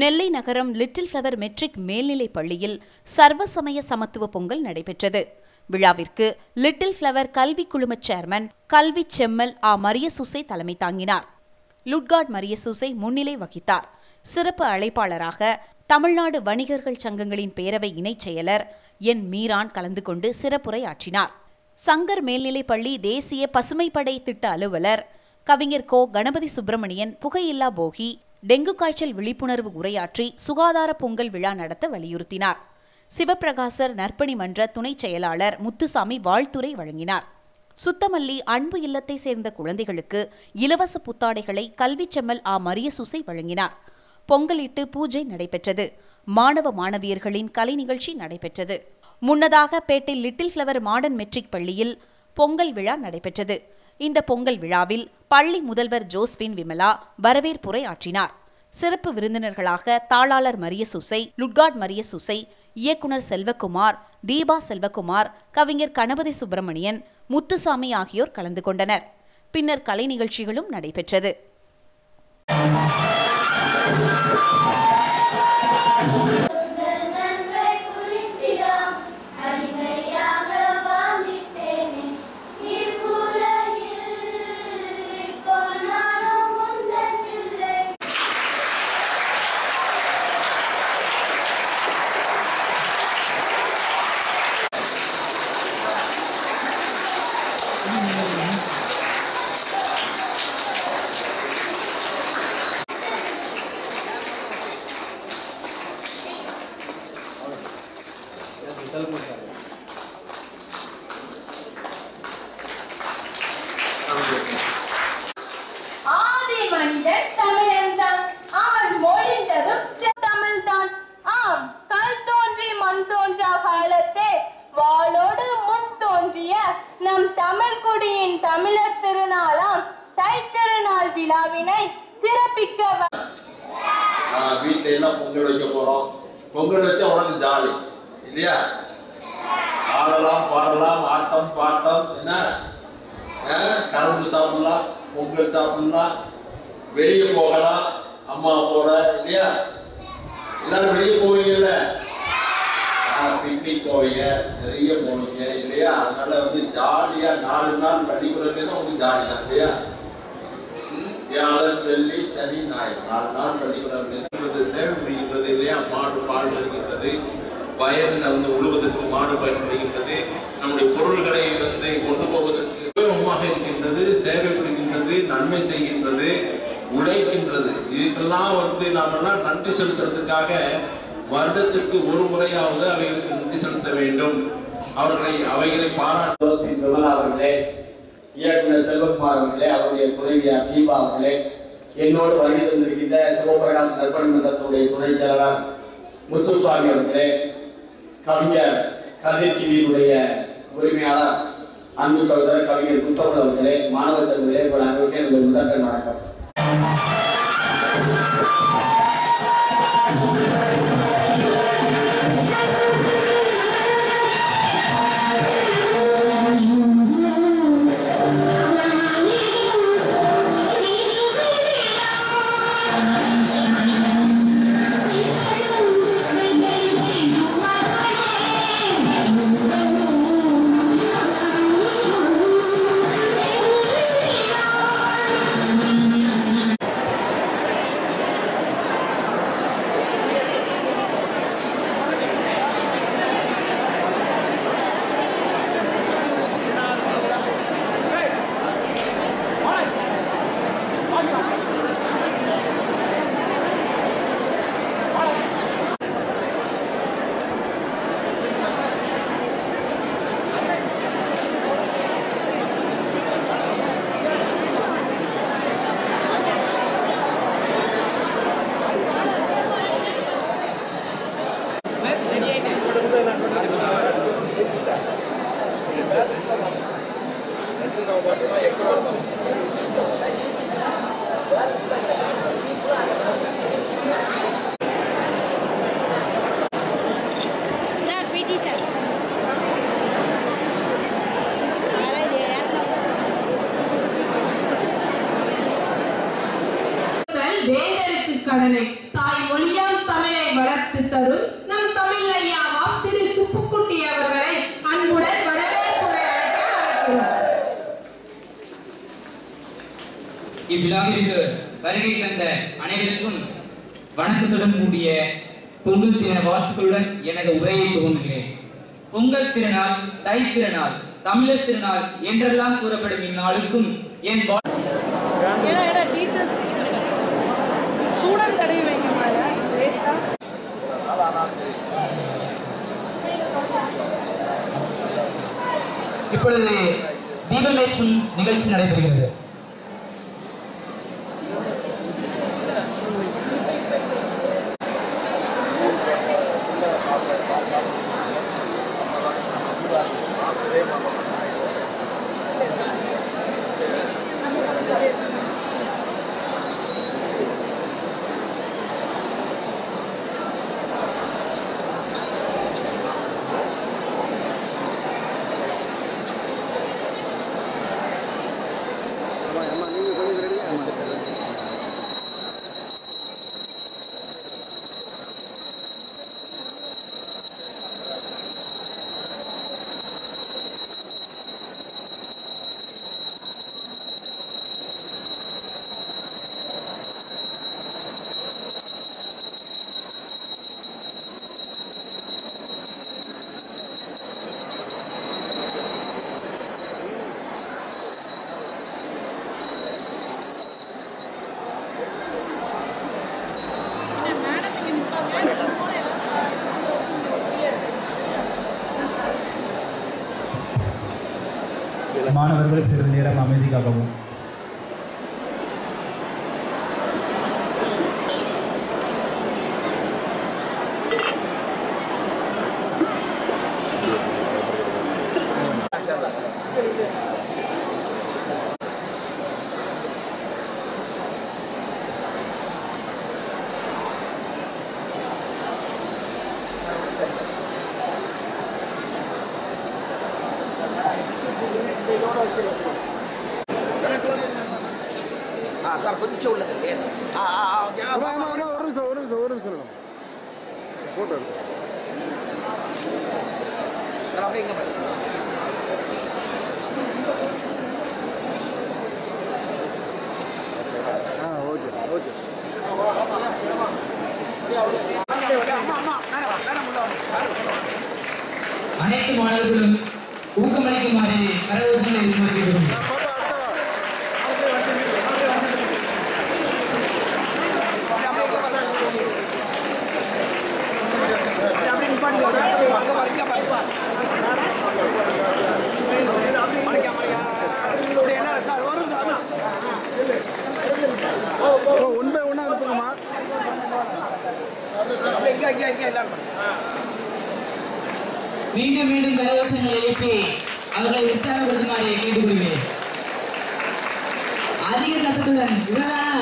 நெல்லை நகரம் little flower matric மேல்நிலைப் பள்ளியில் சர்வசமய சமத்துவ பொங்கல் நடைபெற்றது. விழாவிற்கு லிட்டில் ஃப்ளவர் கல்வி குழும சேர்மன் கல்வி செம்மல் ஆ மரியசுசை தலைமை தாங்கினார். லுட்கார்ட் மரியசுசை முன்னிலை வகித்தார். சிறப்பு அழைப்பாளராக தமிழ்நாடு வணிகர்கள் சங்கங்களின் பேரவை இணைச் செயலர் என் மீரான் கலந்து கொண்டு சிறப்புரை ஆற்றினார் சங்கர் மேல்நிலைப் பள்ளி தேசிய பசுமைப்படை திட்ட அலுவலர் கவிஞர் கோ கணபதி சுப்பிரமணியன் புகையில்லா போகி டெங்கு காய்ச்சல் விழிப்புணர்வு உரையாற்றி சுகாதார பொங்கல் விழா நடத்த வலியுறுத்தினார். சிவப்பிரகாசர் நற்பணி மன்ற துணைச் செயலாளர் முத்துசாமி வாழ்த்துரை வழங்கினார். சுத்தமல்லி அன்பு இல்லத்தை சேர்ந்த குழந்தைகளுக்கு இலவச புத்தாடைகளை கல்விச் செம்மல் ஆ மரியசுசை வழங்கினார். பொங்கலிட்டு பூஜை நடைபெற்றது. மாணவ மாணவியர்களின் கலை நிகழ்ச்சி நடைபெற்றது. முன்னதாக Pettai little flower modern matric பள்ளியில் பொங்கல் விழா நடைபெற்றது. இந்த பொங்கல் விழாவில் பள்ளி முதல்வர் ஜோஸ்பின் விமலா வரவேற்புரை ஆற்றினார் சிறப்பு விருந்தினர்களாக தாளாளர் மரிய சுசை லுட்கார்ட் மரிய சுசை இயக்குனர் செல்வகுமார் தீபா செல்வகுமார் கவிஞர் கணபதி சுப்பிரமணியன் முத்துசாமி ஆகியோர் கலந்து கொண்டனர். பின்னர் கலை நிகழ்ச்சிகளும் நடைபெற்றது. மனிதன் தமிழன்தான் அவன் மொழிந்ததும் தமிழ்தான் ஆம் கல் தோன்றி மண் தோன்றா காலத்தே வாளோடு முன் தோன்றிய நம் தமிழ் குடியின் தமிழர் திருநாளாம் தை திருநாள் விழாவினை சிறப்பிக்க வ- ஆஹ் வீட்ல எல்லாம் பொங்கல் வைக்க போறோம்? பொங்கல் வச்சா உனக்கு ஜாலி இல்லையா? ஆடலாம் பாடலாம் ஆட்டம் பாட்டம் என்ன? கரும்பு சாப்பிடலாம் பொங்கல் சாப்பிடலாம் வெளியே போகலாம். அம்மா போற இல்லையா? எல்லாரும் வெளியே போவீங்கல்ல? பிக்னிக் போவீங்க. நிறைய போவீங்க இல்லையா? அதனால வந்து ஜாலியா நாலு நாள் பள்ளிக்கூடத்துல தான் உங்களுக்கு ஜாலி தான் இல்லையா? வியாழன் வெள்ளி சனி ஞாயிறு. நாலு நாள் பள்ளிக்கூடம் இருக்கிறது சேவை புரிகின்றது இல்லையா? மாடு பால் வருகின்றது வயலில் வந்து உழுவதற்கு மாடு பயன்படுகின்றது நம்முடைய பொருள்களை வந்து கொண்டு போவதற்கு உபயோகமாக இருக்கின்றது சேவை புரிகின்றது நன்மை செய்கின்றது. உழைக்கின்றது. இதுக்கெல்லாம் வந்து நாமெல்லாம் நன்றி செலுத்துறதுக்காக வருடத்திற்கு ஒரு முறையாவது அவைகளுக்கு நன்றி செலுத்த வேண்டும். அவர்களை அவைகளை பாராட்டு விமலா அவர்களே இயக்குனர் செல்வகுமார் அவர்களே அவருடைய துணைவியார் தீபா அவர்களே என்னோடு வருகை தந்திருக்கின்ற சிவபிரகாஷ் நற்பணி மன்றத்துடைய துணை செயலாளர் முத்துசுவாமி அவர்களே கவிஞர் கவி டிவியினுடைய உரிமையாளர் அன்பு சகோதரர் கவிஞர் புத்தகல் அவர்களே மாணவ செல்வர்களே உங்கள் அனைவருக்கும் என்னுடைய முதற்கண் வணக்கம். கடனை தாய் மொழியால் தரும் நம் தமிழ் ஐயாவாம் திரு சுப்புக்குட்டி அவர்களை அன்புடன் இவ்விழாவிற்கு வருகை தந்த அனைவருக்கும் வணக்கத்துடன் கூடிய பொங்கல் தின வாழ்த்துக்களுடன் எனது உரையை துவங்குகிறேன். பொங்கல் திருநாள் தை திருநாள் தமிழர் திருநாள் என்றெல்லாம் கூறப்படும் இந்நாளுக்கும் என் டீச்சர்ஸ் ஸ்டூடெண்ட் தடவி வைக்க மாட்டேன் வேஸ்டா இப்பொழுது தீபமேற்றும் நிகழ்ச்சி நடைபெறுகிறது. நிமிஷம் ஒரு நிமிஷம் ஃபோட்டோ எடுத்து சார், அப்படியே இங்க பாருங்க. ஆ ஓகே ஓகே அனைத்து மாணவர்களும் ஊக்கமளிக்குமாறு கரகோஷங்களை எதிர்பார்க்கிறோம் அப்படியே அனுப்புங்கம்மா மீண்டும் மீண்டும் கரகோஷங்களை எழுப்பி அவர்களை உற்சாகப்படுத்துமாறு கேட்டுக்கொள்கிறேன். அதிக சத்தத்துடன் இவ்வளவுதானா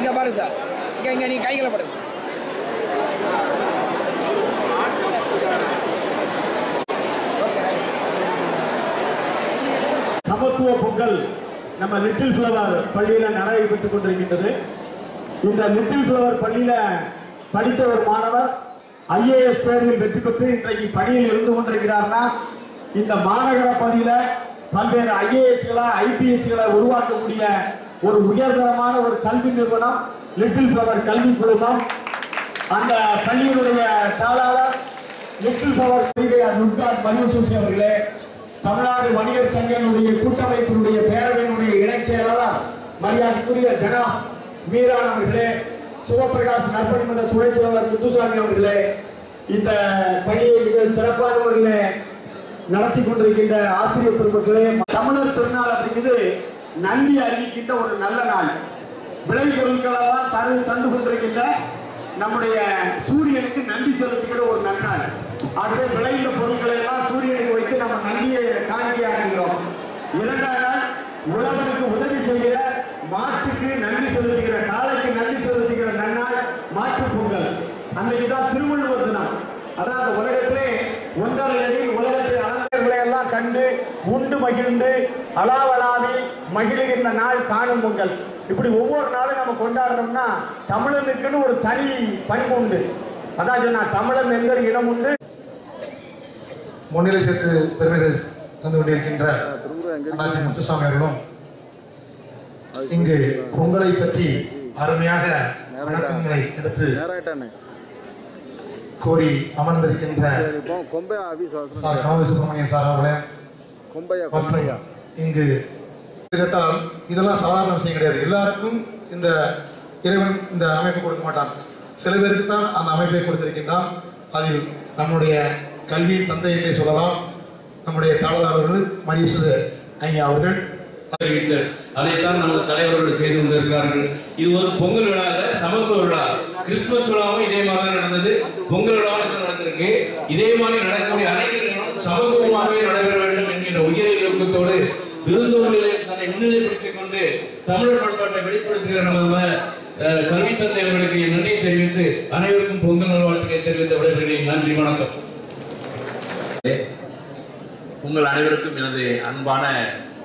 இங்க இங்க பாரு சார். இங்க இங்க நீ கைகளை படுங்க சமத்துவ பொங்கல் நம்ம லிட்டில் ஃப்ளவர் பள்ளியில நடைபெற்றுக் கொண்டிருக்கின்றது. இந்த லிட்டில் ஃப்ளவர் பள்ளியில படித்த ஒரு மாணவர் ஐஏஎஸ் தேர்வில் வெற்றி பெற்று இன்றைக்கு பணியில் இருந்து கொண்டிருக்கிறார்னா இந்த மாநகர பகுதியில பல்வேறு ஐஏஎஸ்களை ஐபிஎஸ்களை உருவாக்கக்கூடிய ஒரு உயர்தரமான ஒரு கல்வி நிறுவனம் லிட்டில் பவர் கல்வி குழுமம். அந்த பள்ளியினுடைய தாளாளர் லிட்டில் பவர் நுட்கார் மனுசூசி அவர்களே தமிழ்நாடு வணிகர் சங்கங்களுடைய கூட்டமைப்பினுடைய பேரவையினுடைய இணைச் செயலாளர் மரியாதைக்குரிய ஜனா மீரான் அவர்களே சிவபிரகாஷ் நற்பணி மன்ற துணைச் செயலாளர் முத்துசாமி அவர்களே இந்த பணியை மிக சிறப்பான முறையில் நடத்தி கொண்டிருக்கின்ற ஆசிரியர் பெருமக்களே தமிழர் திருநாள் அப்படிங்கிறது நன்றி அறிவிக்கின்ற ஒரு நல்ல நாள். விளை பொருட்களெல்லாம் தரு தந்து கொண்டிருக்கின்ற நம்முடைய சூரியனுக்கு நன்றி செலுத்துகிற ஒரு நன்னாள் ஆகவே விளைந்த பொருட்களை எல்லாம் சூரியனுக்கு வைத்து நம்ம நன்றியை காணிக்கையாகிறோம் இரண்டாவது நாள் உழவனுக்கு உதவி செய்கிற மாட்டுக்கு நன்றி செலுத்துகிற காளைக்கு நன்றி செலுத்துகிற நன்னாள் மாட்டுப் பொங்கல். அன்னைக்கு தான் திருவள்ளுவர் தினம். அதான் அந்த உலகத்திலே ஒன்றரை அடி உலக அலங்கர்களை எல்லாம் கண்டு உண்டு மகிழ்ந்து அலாவலாவி மகிழுகின்ற நாள் காணும் பொங்கல். இப்படி ஒவ்வொரு நாளும் நம்ம கொண்டாடுறோம்னா தமிழனுக்குன்னு ஒரு தனி பண்பு உண்டு. அதான் சொன்னா தமிழன் என்கிற இனம் உண்டு. முன்னிலை சேர்த்து பெருமை தந்து கொண்டிருக்கின்ற அண்ணாச்சி முத்துசாமி அவர்களும் இங்கு பொங்கலை பற்றி அருமையாக வணக்கங்களை எடுத்து கோரி அமர்ந்திருக்கின்ற சார் கனவு சுப்பிரமணியன் சார் அவர்களே. கொம்பையா இங்கு கேட்டால் இதெல்லாம் சாதாரண விஷயம் கிடையாது. எல்லாருக்கும் இந்த இறைவன் இந்த அமைப்பு கொடுக்க மாட்டான். சில பேருக்கு தான் அந்த அமைப்பை கொடுத்திருக்கின்றான். அதில் நம்முடைய கல்வியின் தந்தையிலே சொல்லலாம். நம்முடைய தாளதாரர்கள் மரியசுத ஐயா அவர்கள். அறிவித்த அதைத்தான் நமது தலைவர்கள் செய்து கொண்டிருக்கிறார்கள். இது ஒரு பொங்கல் விழா இல்ல சமத்துவ விழா. கிறிஸ்துமஸ் விழாவும் இதே மாதிரி தான் நடந்தது. பொங்கல் விழாவும் நடந்திருக்கு. இதே மாதிரி நடக்கக்கூடிய அனைத்து சமத்துவமாகவே நடைபெற உயரிய நோக்கத்தோடு விருந்தோர்களை தன்னை முன்னிலைப்படுத்திக் கொண்டு தமிழர் பண்பாட்டை வெளிப்படுத்துகிற நமது கல்வி தந்தை அவர்களுக்கு நன்றி தெரிவித்து அனைவருக்கும் பொங்கல் நல்வாழ்த்துக்களை தெரிவித்த விடைபெறுகிறேன். நன்றி வணக்கம். உங்கள் அனைவருக்கும் எனது அன்பான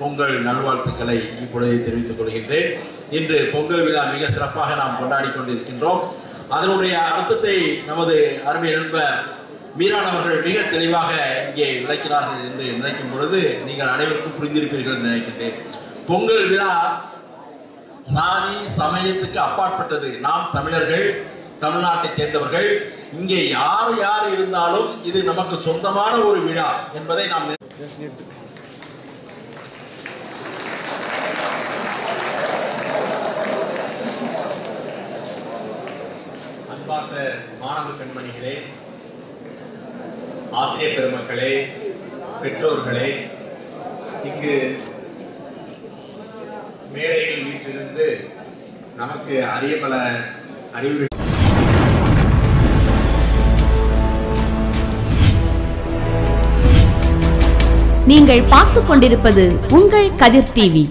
பொங்கல் நல்வாழ்த்துக்களை இப்பொழுது தெரிவித்துக் கொள்கின்றேன். இன்று பொங்கல் விழா மிக சிறப்பாக நாம் கொண்டாடி கொண்டிருக்கின்றோம். அதனுடைய அர்த்தத்தை நமது அருமை நண்பர் மீரான் அவர்கள் மிக தெளிவாக இங்கே விளக்கினார்கள் என்று நினைக்கும் பொழுது நீங்கள் அனைவருக்கும் புரிந்திருப்பீர்கள் என்று நினைக்கின்றேன். பொங்கல் விழா சாதி சமயத்துக்கு அப்பாற்பட்டது. நாம் தமிழர்கள் தமிழ்நாட்டைச் சேர்ந்தவர்கள் இங்கே யார் யார் இருந்தாலும் இது நமக்கு சொந்தமான ஒரு விழா என்பதை நாம் அன்பார்ந்த மாணவ பெண்மணிகளே ஆசிரியர் பெருமக்களே பெற்றோர்களே இங்கு மேடையில் வீட்டிலிருந்து நமக்கு அரிய பல அறிவு நீங்கள் பார்த்துக் கொண்டிருப்பது உங்கள் கதிர் டிவி.